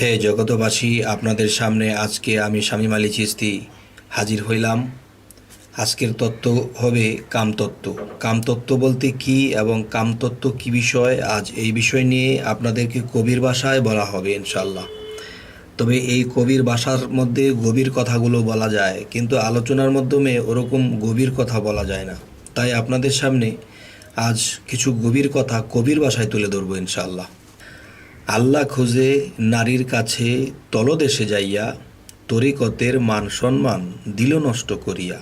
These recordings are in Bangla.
হে জগতবাসী আপনাদের সামনে আজকে আমি স্বামী আলী চিস্তি হাজির হইলাম। আজকের তত্ত্ব হবে কামতত্ত্ব। কামতত্ত্ব বলতে কি এবং কামতত্ত্ব কি বিষয়, আজ এই বিষয় নিয়ে আপনাদেরকে কবির ভাষায় বলা হবে ইনশাল্লাহ তবে এই কবির ভাষার মধ্যে গভীর কথাগুলো বলা যায়, কিন্তু আলোচনার মাধ্যমে ওরকম গভীর কথা বলা যায় না। তাই আপনাদের সামনে আজ কিছু গভীর কথা কবির ভাষায় তুলে ধরবো ইনশাল্লাহ আল্লাহ খোঁজে নারীর কাছে তলদেশে যাইয়া তরিকতের মান সম্মান দিল নষ্ট করিয়া।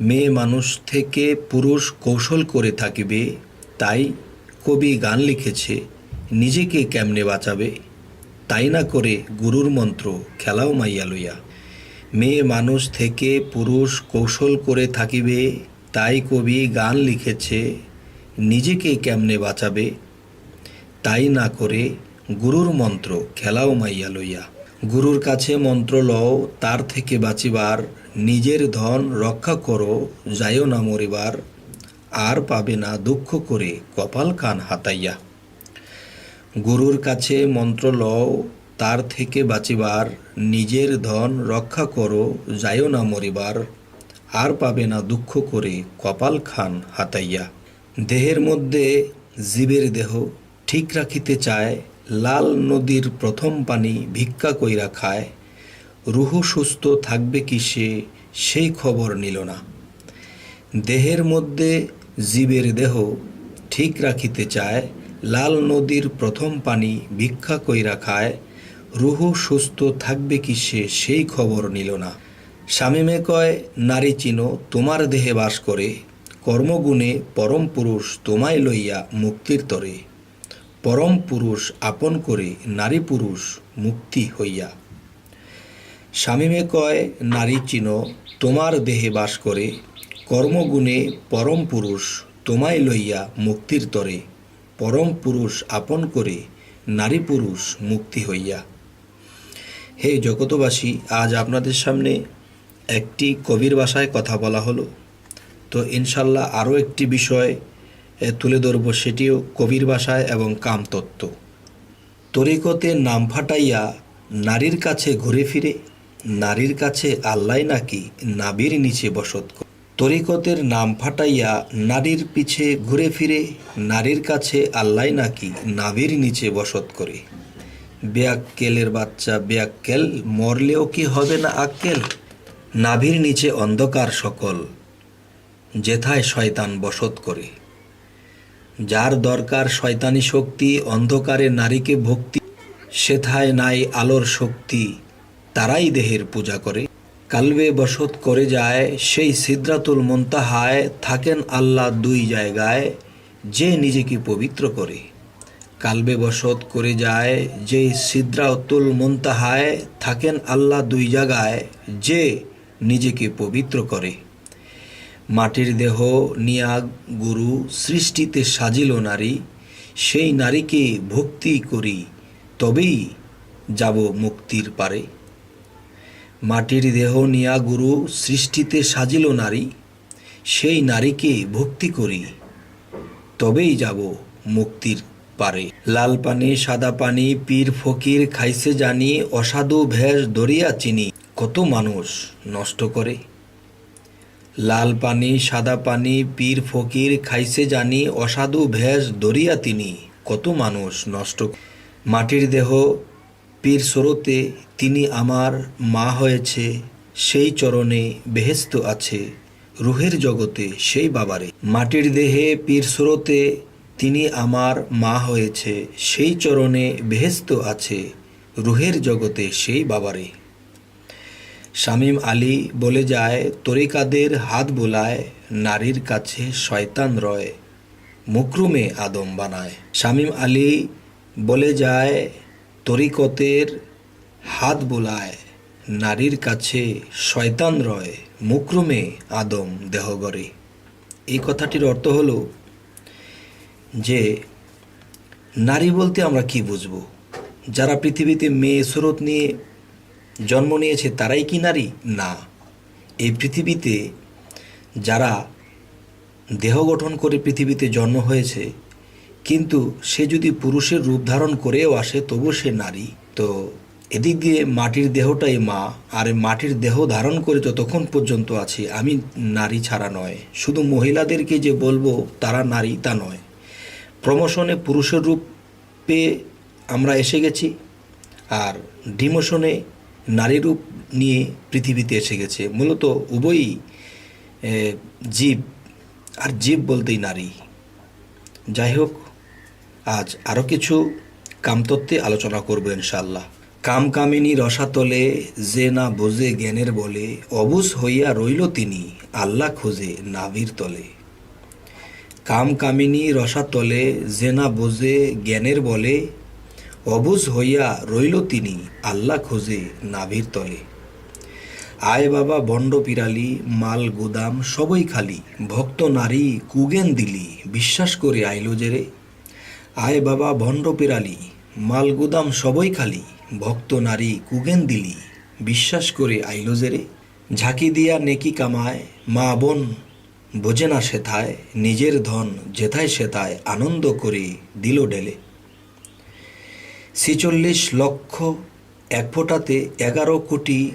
মেয়ে মানুষ থেকে পুরুষ কৌশল করে থাকিবে, তাই কবি গান লিখেছে, নিজেকে কেমনে বাঁচাবে? তাই না করে গুরুর মন্ত্র খেলাও মাইয়া লইয়া। মেয়ে মানুষ থেকে পুরুষ কৌশল করে থাকিবে, তাই কবি গান লিখেছে, নিজেকে কেমনে বাঁচাবে? তাই না করে গুরুর মন্ত্র খেলাও মাইয়া লইয়া। গুরুর কাছে মন্ত্র লও, তার থেকে বাঁচিবার। নিজের ধন রক্ষা করো, যাইও না মরিবার। আর পাবে না দুঃখ করে কপাল কান হাতাইয়া। গুরুর কাছে মন্ত্র লও, তার থেকে বাঁচিবার। নিজের ধন রক্ষা করো, যাইও না মরিবার। আর পাবে না দুঃখ করে কপাল খান হাতাইয়া। দেহের মধ্যে জীবের দেহ ঠিক রাখিতে চায়, লাল নদীর প্রথম পানি ভিক্ষা কইরা খায়, রুহ সুস্থ থাকবে কি সে, সেই খবর নিল না। দেহের মধ্যে জীবের দেহ ঠিক রাখিতে চায়, লাল নদীর প্রথম পানি ভিক্ষা কইরা খায়, রুহ সুস্থ থাকবে কি সে, সেই খবর নিল না। স্বামীমে কয়, নারী চিনো, তোমার দেহে বাস করে, কর্মগুণে পরম পুরুষ তোমায় লইয়া মুক্তির তরে। পরম পুরুষ আপন করে নারী পুরুষ মুক্তি হইয়া। স্বামীমে কয়, নারী চিনো, তোমার দেহে বাস করে। কর্মগুণে পরম পুরুষ তোমায় লইয়া মুক্তির তরে। পরম পুরুষ আপন করে নারী পুরুষ মুক্তি হইয়া। হে জগতবাসী আজ আপনাদের সামনে একটি কবির ভাষায় কথা বলা হলো। তো ইনশাল্লাহ আরও একটি বিষয় তুলে ধরব সেটিও কবির ভাষায় এবং কামতত্ত্ব। তরিকতে নাম ফাটাইয়া নারীর কাছে ঘুরে ফিরে, নারীর কাছে আল্লাহ নাকি নাবির নিচে বসত তরিকতের নাম ফাটাইয়া নারীর পিছে ঘুরে ফিরে, নারীর কাছে আল্লাহ নাকি নাবির নিচে বসত করে। বেয়াক্কেলের বাচ্চা বেয়াক্কেল, মরলেও কি হবে না আক্কেল? নাভির নিচে অন্ধকার সকল, যেথায় শয়তান বসত করে। যার দরকার শয়তানি শক্তি, অন্ধকারে নারীকে ভক্তি, সেথায় নাই আলোর শক্তি। তারাই দেহের পূজা করে। কালবে বসত করে যায়, সেই সিদ্রাতুল মন্তাহায় থাকেন আল্লাহ দুই জায়গায়, যে নিজেকে পবিত্র করে। কালবে বসত করে যায়, যে সিদ্রাতুল মন্তাহায় থাকেন আল্লাহ দুই জায়গায়, যে নিজেকে পবিত্র করে। মাটির দেহ নিয়া গুরু সৃষ্টিতে সাজিল নারী, সেই নারীকে ভক্তি করি, তবেই যাব মুক্তির পারে। মাটির দেহ নিয়া গুরু সৃষ্টিতে সাজিল নারী, সেই নারীকে ভক্তি করি, তবেই যাব মুক্তির পারে। লাল পানি, সাদা পানি, পীর ফকির খাইছে জানি, অসাধু ভেষ দরিয়া চিনি, কত মানুষ নষ্ট করে। লাল পানি, সাদা পানি, পীর ফকির, খাইছে জানি, অসাধু ভেষ দরিয়া তিনি। কত মানুষ নষ্ট মাটির দেহ, পীর স্রোতে তিনি আমার মা হয়েছে, সেই চরণে বেহেস্ত আছে, রুহের জগতে সেই বাবারে। মাটির দেহে, পীর স্রোতে তিনি আমার মা হয়েছে, সেই চরণে বেহেস্ত আছে, রুহের জগতে সেই বাবারে। শামীম আলী বলে যায়, তরিকাদের হাত বোলায়, নারীর কাছে শয়তান রয়, মুকরুমে আদম বানায়। শামীম আলী বলে যায়, তরিকতের হাত বোলায়, নারীর কাছে শয়তান রয়, মুকরুমে আদম দেহগরে এই কথাটির অর্থ হলো যে, নারী বলতে আমরা কি বুঝব? যারা পৃথিবীতে মেয়ে স্রোত নিয়ে জন্ম নিয়েছে তারাই কি নারী? না। এই পৃথিবীতে যারা দেহ গঠন করে পৃথিবীতে জন্ম হয়েছে, কিন্তু সে যদি পুরুষের রূপ ধারণ করেও আসে, তবু সে নারী। তো এদিক দিয়ে মাটির দেহটাই মা, আর মাটির দেহ ধারণ করে যতক্ষণ পর্যন্ত আছি, আমি নারী ছাড়া নয়। শুধু মহিলাদেরকে যে বলব, তারা নারী তা নয়। প্রমোশনে পুরুষের রূপে আমরা এসে গেছি, আর ডিমোশনে নারী রূপ নিয়ে পৃথিবীতে এসে গেছে। মূলত উভয়ই জীব, আর জীব বলতেই নারী। যাই হোক, আজ আরও কিছু কামতত্ত্বে আলোচনা করব ইনশাল্লাহ কাম কামিনী রসাতলে যে না বোঝে জ্ঞানের বলে অবুজ হইয়া রইল তিনি, আল্লাহ খোঁজে নাভির তলে। কাম কামিনী রসাতলে যে না বোঝে জ্ঞানের বলে অবুজ হইয়া রইল তিনি আল্লাহ খোঁজে নাভির তলে। আয় বাবা বন্ড পিরালি, মাল গুদাম সবই খালি, ভক্ত নারী কুগেন দিলি, বিশ্বাস করে আইল যে রে। আয় বাবা ভণ্ড পিরালি, মাল গুদাম সবই খালি, ভক্ত নারী কুগেন দিলি, বিশ্বাস করে আইল যে রে। ঝাঁকি দিয়া নেকি কামায়, মা বোন বোঝে না সেথায়, নিজের ধন যেথায় সেথায় আনন্দ করে দিল ডেলে। ছিচল্লিশ লক্ষ এক ফোঁটাতে এগারো কোটি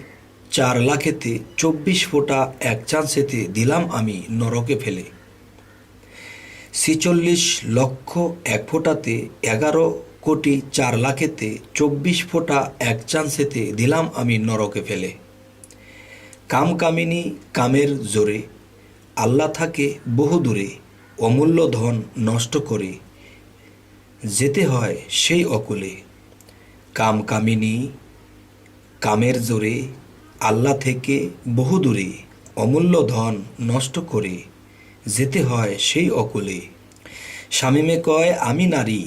চার লাখেতে চব্বিশ ফোঁটা এক চান্সেতে দিলাম আমি নরকে ফেলে। ছিচল্লিশ লক্ষ এক ফোঁটাতে এগারো কোটি চার লাখেতে চব্বিশ ফোঁটা এক চান্সেতে দিলাম আমি নরকে ফেলে। কাম কামিনী কামের জোরে, আল্লাহ থাকে বহু দূরে, অমূল্য ধন নষ্ট করে, যেতে হয় সেই অকুলে। কাম কামিনী, কামের জোরে, আল্লাহ থেকে বহু দূরে, অমূল্য ধন নষ্ট করে যেতে হয় সেই অকুলে। স্বামীমে কয়, আমি নারী,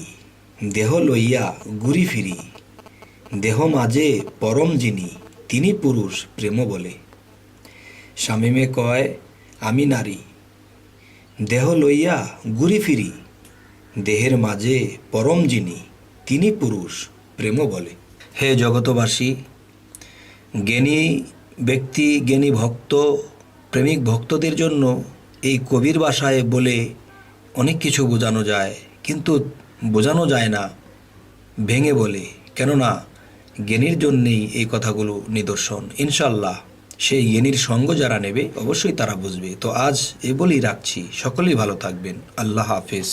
দেহ লইয়া ঘুরি ফিরি। দেহ মাঝে পরম যিনি, তিনি পুরুষ প্রেম বলে। স্বামীমে কয়, আমি নারী, দেহ লইয়া ঘুরি ফিরি। দেহের মাঝে পরম যিনি, তিনি পুরুষ প্রেম বলে। হে জগতবাসী, জ্ঞানী ব্যক্তি, জ্ঞানী ভক্ত, প্রেমিক ভক্তদের জন্য এই কবির ভাষায় বলে অনেক কিছু বোঝানো যায়, কিন্তু বোঝানো যায় না, ভেঙে বলে। কেননা জ্ঞানীর জন্যেই এই কথাগুলো নিদর্শন। ইনশাল্লাহ সেই জ্ঞানীর সঙ্গ যারা নেবে, অবশ্যই তারা বুঝবে। তো আজ এ বলেই রাখছি। সকলেই ভালো থাকবেন। আল্লাহ হাফিজ।